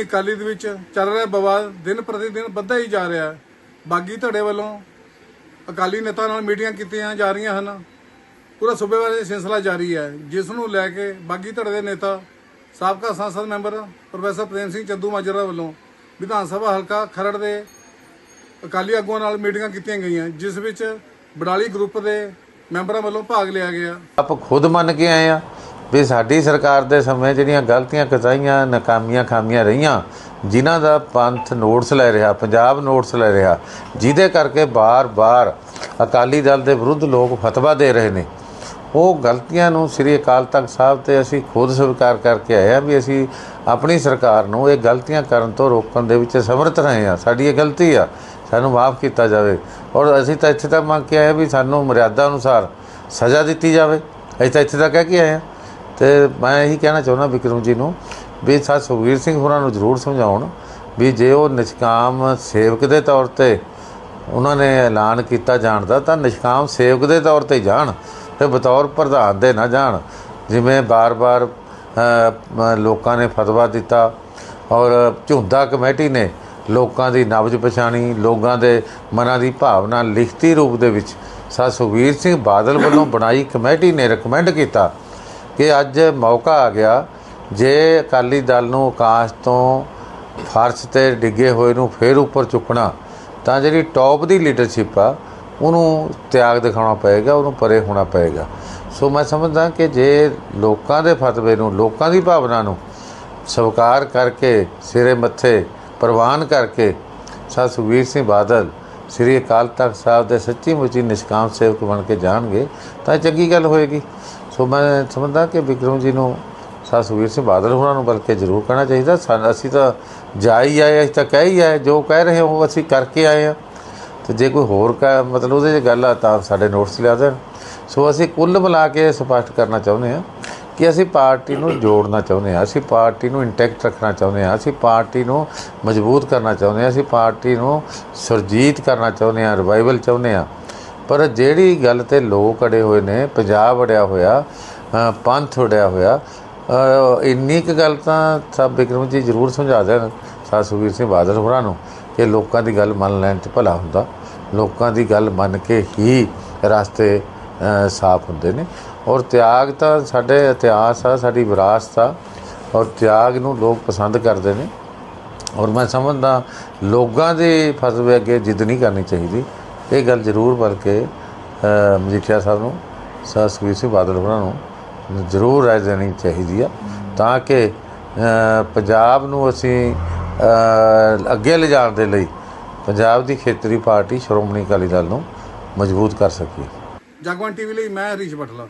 ਸ਼੍ਰੋਮਣੀ ਅਕਾਲੀ ਦੇ ਵਿੱਚ ਚੱਲ ਰਿਹਾ ਵਿਵਾਦ ਦਿਨ ਪ੍ਰਤੀ ਦਿਨ ਵੱਧਦਾ ਹੀ ਜਾ ਰਿਹਾ। ਹੈ ਬਾਗੀ ਧੜੇ ਵੱਲੋਂ ਅਕਾਲੀ ਨੇਤਾ ਨਾਲ ਮੀਟਿੰਗਾਂ ਕੀਤੀਆਂ ਜਾ ਰਹੀਆਂ ਹਨ। ਪੂਰਾ ਸੂਬੇ ਵਾਲੇ ਸਿਲਸਿਲਾ ਜਾਰੀ ਹੈ। ਜਿਸ ਨੂੰ ਲੈ ਕੇ ਬਾਗੀ ਧੜੇ ਦੇ ਨੇਤਾ, ਸਾਬਕਾ ਸੰਸਦ ਮੈਂਬਰ ਪ੍ਰੋਫੈਸਰ ਪ੍ਰੇਮ ਸਿੰਘ ਚੰਦੂ ਮਾਜਰਾ ਵੱਲੋਂ ਵਿਧਾਨ ਸਭਾ ਹਲਕਾ ਖਰੜ ਦੇ ਅਕਾਲੀ ਆਗੂਆਂ ਨਾਲ ਮੀਟਿੰਗਾਂ ਕੀਤੀਆਂ ਗਈਆਂ, ਜਿਸ ਵਿੱਚ ਬਡਾਲੀ ਗਰੁੱਪ ਦੇ ਮੈਂਬਰਾਂ ਵੱਲੋਂ ਭਾਗ ਲਿਆ ਗਿਆ। ਆਪ ਖੁਦ ਮੰਨ ਕੇ ਆਏ ਆ। ਵੀ ਸਾਡੀ ਸਰਕਾਰ ਦੇ ਸਮੇਂ ਜਿਹੜੀਆਂ ਗਲਤੀਆਂ ਕਤਾਈਆਂ ਨਾਕਾਮੀਆਂ ਖਾਮੀਆਂ ਰਹੀਆਂ, ਜਿਨ੍ਹਾਂ ਦਾ ਪੰਥ ਨੋਟਸ ਲੈ ਰਿਹਾ, ਪੰਜਾਬ ਨੋਟਸ ਲੈ ਰਿਹਾ, ਜਿਹਦੇ ਕਰਕੇ ਬਾਰ-ਬਾਰ ਅਕਾਲੀ ਦਲ ਦੇ ਵਿਰੁੱਧ ਲੋਕ ਫਤਵਾ ਦੇ ਰਹੇ ਨੇ। ਉਹ ਗਲਤੀਆਂ ਨੂੰ ਸ੍ਰੀ ਅਕਾਲ ਤਖਤ ਸਾਹਿਬ ਤੇ ਅਸੀਂ ਖੁਦ ਸਵੀਕਾਰ ਕਰਕੇ ਆਏ ਆ ਵੀ ਅਸੀਂ ਆਪਣੀ ਸਰਕਾਰ ਨੂੰ ਇਹ ਗਲਤੀਆਂ ਕਰਨ ਤੋਂ ਰੋਕਣ ਦੇ ਵਿੱਚ ਸਮਰਥ ਰਹੇ ਆ ਸਾਡੀ ਇਹ ਗਲਤੀ ਆ, ਸਾਨੂੰ ਮਾਫ ਕੀਤਾ ਜਾਵੇ। ਔਰ ਅਸੀਂ ਤਾਂ ਇੱਥੇ ਤੱਕ ਮੰਗ ਕੇ ਆਏ ਵੀ ਸਾਨੂੰ ਮਰਿਆਦਾ ਅਨੁਸਾਰ ਸਜ਼ਾ ਦਿੱਤੀ ਜਾਵੇ। ਅਸੀਂ ਤਾਂ ਇੱਥੇ ਤੱਕ ਕਹਿ ਕੇ ਆਏ ਹਾਂ। ਤੇ ਮੈਂ ਇਹੀ ਕਹਿਣਾ ਚਾਹੁੰਦਾ ਵਿਕਰਮ ਜੀ ਨੂੰ ਵੀ ਸਾ ਸੁਖਵੀਰ ਸਿੰਘ ਹੋਰਾਂ ਨੂੰ ਜ਼ਰੂਰ ਸਮਝਾਉਣ ਵੀ ਜੇ ਉਹ ਨਿਸ਼ਕਾਮ ਸੇਵਕ ਦੇ ਤੌਰ ਤੇ ਉਹਨਾਂ ਨੇ ਐਲਾਨ ਕੀਤਾ ਜਾਣ ਦਾ, ਤਾਂ ਨਿਸ਼ਕਾਮ ਸੇਵਕ ਦੇ ਤੌਰ ਤੇ ਜਾਣ ਤੇ ਬਤੌਰ ਪ੍ਰਧਾਨ ਦੇ ਨਾ ਜਾਣ। ਜਿਵੇਂ ਬਾਰ-ਬਾਰ ਲੋਕਾਂ ਨੇ ਫਤਵਾ ਦਿੱਤਾ ਔਰ ਝੁੰਦਾ ਕਮੇਟੀ ਨੇ ਲੋਕਾਂ ਦੀ ਨਬਜ ਪਛਾਣੀ, ਲੋਕਾਂ ਦੇ ਮਨਾਂ ਦੀ ਭਾਵਨਾ ਲਿਖਤੀ ਰੂਪ ਦੇ ਵਿੱਚ ਸਾ ਸੁਖਵੀਰ ਸਿੰਘ ਬਾਦਲ ਵੱਲੋਂ ਬਣਾਈ ਕਮੇਟੀ ਨੇ ਰეკਮੈਂਡ ਕੀਤਾ ਕਿ ਅੱਜ ਮੌਕਾ ਆ ਗਿਆ, ਜੇ ਅਕਾਲੀ ਦਲ ਨੂੰ ਆਕਾਸ਼ ਤੋਂ ਫਰਸ਼ ਤੇ ਡਿੱਗੇ ਹੋਏ ਨੂੰ ਫੇਰ ਉੱਪਰ ਚੁੱਕਣਾ, ਤਾਂ ਜਿਹੜੀ ਟੌਪ ਦੀ ਲੀਡਰਸ਼ਿਪ ਆ, ਉਹਨੂੰ ਤਿਆਗ ਦਿਖਾਉਣਾ ਪਏਗਾ, ਉਹਨੂੰ ਪਰੇ ਹੋਣਾ ਪਏਗਾ। ਸੋ ਮੈਂ ਸਮਝਦਾ ਕਿ ਜੇ ਲੋਕਾਂ ਦੇ ਫਤਵੇ ਨੂੰ, ਲੋਕਾਂ ਦੀ ਭਾਵਨਾ ਨੂੰ ਸਵੀਕਾਰ ਕਰਕੇ, ਸਿਰੇ ਮੱਥੇ ਪ੍ਰਵਾਨ ਕਰਕੇ, ਸਾ ਸੁਖਬੀਰ ਸਿੰਘ ਬਾਦਲ ਸ੍ਰੀ ਅਕਾਲ ਤਖਤ ਸਾਹਿਬ ਦੇ ਸੱਚੀ ਮੁੱਚੀ ਨਿਸ਼ਕਾਮ ਸੇਵਕ ਬਣ ਕੇ ਜਾਣਗੇ, ਤਾਂ ਇਹ ਚੰਗੀ ਗੱਲ ਹੋਏਗੀ। ਸੋ ਮੈਂ ਸਮਝਦਾ ਕਿ ਵਿਕਰਮ ਜੀ ਨੂੰ ਸਾ ਸੁਖਬੀਰ ਸਿੰਘ ਬਾਦਲ ਹੋਣਾ ਨੂੰ ਬਲਕਿ ਜ਼ਰੂਰ ਕਹਿਣਾ ਚਾਹੀਦਾ। ਸਾਨੂੰ ਅਸੀਂ ਤਾਂ ਜਾ ਹੀ ਆਏ ਅਸੀਂ ਤਾਂ ਕਹਿ ਹੀ ਆਏ ਜੋ ਕਹਿ ਰਹੇ ਹੋ ਉਹ ਅਸੀਂ ਕਰਕੇ ਆਏ ਆ। ਤੇ ਜੇ ਕੋਈ ਹੋਰ ਕਾ ਮਤਲਬ ਉਹਦੇ 'ਚ ਗੱਲ ਆ ਤਾਂ ਸਾਡੇ ਨੋਟਸ ਲਿਆ ਦੇਣ। ਸੋ ਅਸੀਂ ਕੁੱਲ ਮਿਲਾ ਕੇ ਸਪਸ਼ਟ ਕਰਨਾ ਚਾਹੁੰਦੇ ਹਾਂ ਕਿ ਅਸੀਂ ਪਾਰਟੀ ਨੂੰ ਜੋੜਨਾ ਚਾਹੁੰਦੇ ਹਾਂ, ਅਸੀਂ ਪਾਰਟੀ ਨੂੰ ਇੰਟੈਕਟ ਰੱਖਣਾ ਚਾਹੁੰਦੇ ਹਾਂ, ਅਸੀਂ ਪਾਰਟੀ ਨੂੰ ਮਜ਼ਬੂਤ ਕਰਨਾ ਚਾਹੁੰਦੇ ਹਾਂ, ਅਸੀਂ ਪਾਰਟੀ ਨੂੰ ਸੁਰਜੀਤ ਕਰਨਾ ਚਾਹੁੰਦੇ ਹਾਂ ਰਿਵਾਈਵਲ ਚਾਹੁੰਦੇ ਹਾਂ। ਪਰ ਜਿਹੜੀ ਗੱਲ ਤੇ ਲੋਕ ਅੜੇ ਹੋਏ ਨੇ, ਪੰਜਾਬ ਅੜਿਆ ਹੋਇਆ ਪੰਥ ਅੜਿਆ ਹੋਇਆ ਇੰਨੀ ਕੁ ਗੱਲ ਤਾਂ ਸਭ ਵਿਕਰਮ ਜੀ ਜ਼ਰੂਰ ਸਮਝਾ ਦੇਣ ਸਾ ਸੁਖਬੀਰ ਸਿੰਘ ਬਾਦਲ ਹੋਰਾਂ ਨੂੰ, ਕਿ ਲੋਕਾਂ ਦੀ ਗੱਲ ਮੰਨ ਲੈਣ 'ਚ ਭਲਾ ਹੁੰਦਾ। ਲੋਕਾਂ ਦੀ ਗੱਲ ਮੰਨ ਕੇ ਹੀ ਰਸਤੇ ਸਾਫ਼ ਹੁੰਦੇ ਨੇ। ਔਰ ਤਿਆਗ ਤਾਂ ਸਾਡੇ ਇਤਿਹਾਸ ਆ, ਸਾਡੀ ਵਿਰਾਸਤ ਆ, ਔਰ ਤਿਆਗ ਨੂੰ ਲੋਕ ਪਸੰਦ ਕਰਦੇ ਨੇ। ਔਰ ਮੈਂ ਸਮਝਦਾ, ਲੋਕਾਂ ਦੇ ਫਸਵੇ ਅੱਗੇ ਜਿੱਦ ਨਹੀਂ ਕਰਨੀ ਚਾਹੀਦੀ। ਇਹ ਗੱਲ ਜ਼ਰੂਰ ਬਲਕਿ ਮਜੀਠੀਆ ਸਾਹਿਬ ਨੂੰ, ਸਰ ਸੁਖਬੀਰ ਸਿੰਘ ਬਾਦਲ ਹੋਰਾਂ ਨੂੰ ਜ਼ਰੂਰ ਰਾਏ ਦੇਣੀ ਚਾਹੀਦੀ ਆ, ਤਾਂ ਕਿ ਪੰਜਾਬ ਨੂੰ ਅਸੀਂ ਅੱਗੇ ਲਿਜਾਣ ਦੇ ਲਈ ਪੰਜਾਬ ਦੀ ਖੇਤਰੀ ਪਾਰਟੀ ਸ਼੍ਰੋਮਣੀ ਅਕਾਲੀ ਦਲ ਨੂੰ ਮਜ਼ਬੂਤ ਕਰ ਸਕੀਏ। ਜਗਵੰਤ ਟੀਵੀ ਲਈ ਮੈਂ ਹਰੀਸ਼ ਬਟਲਾ।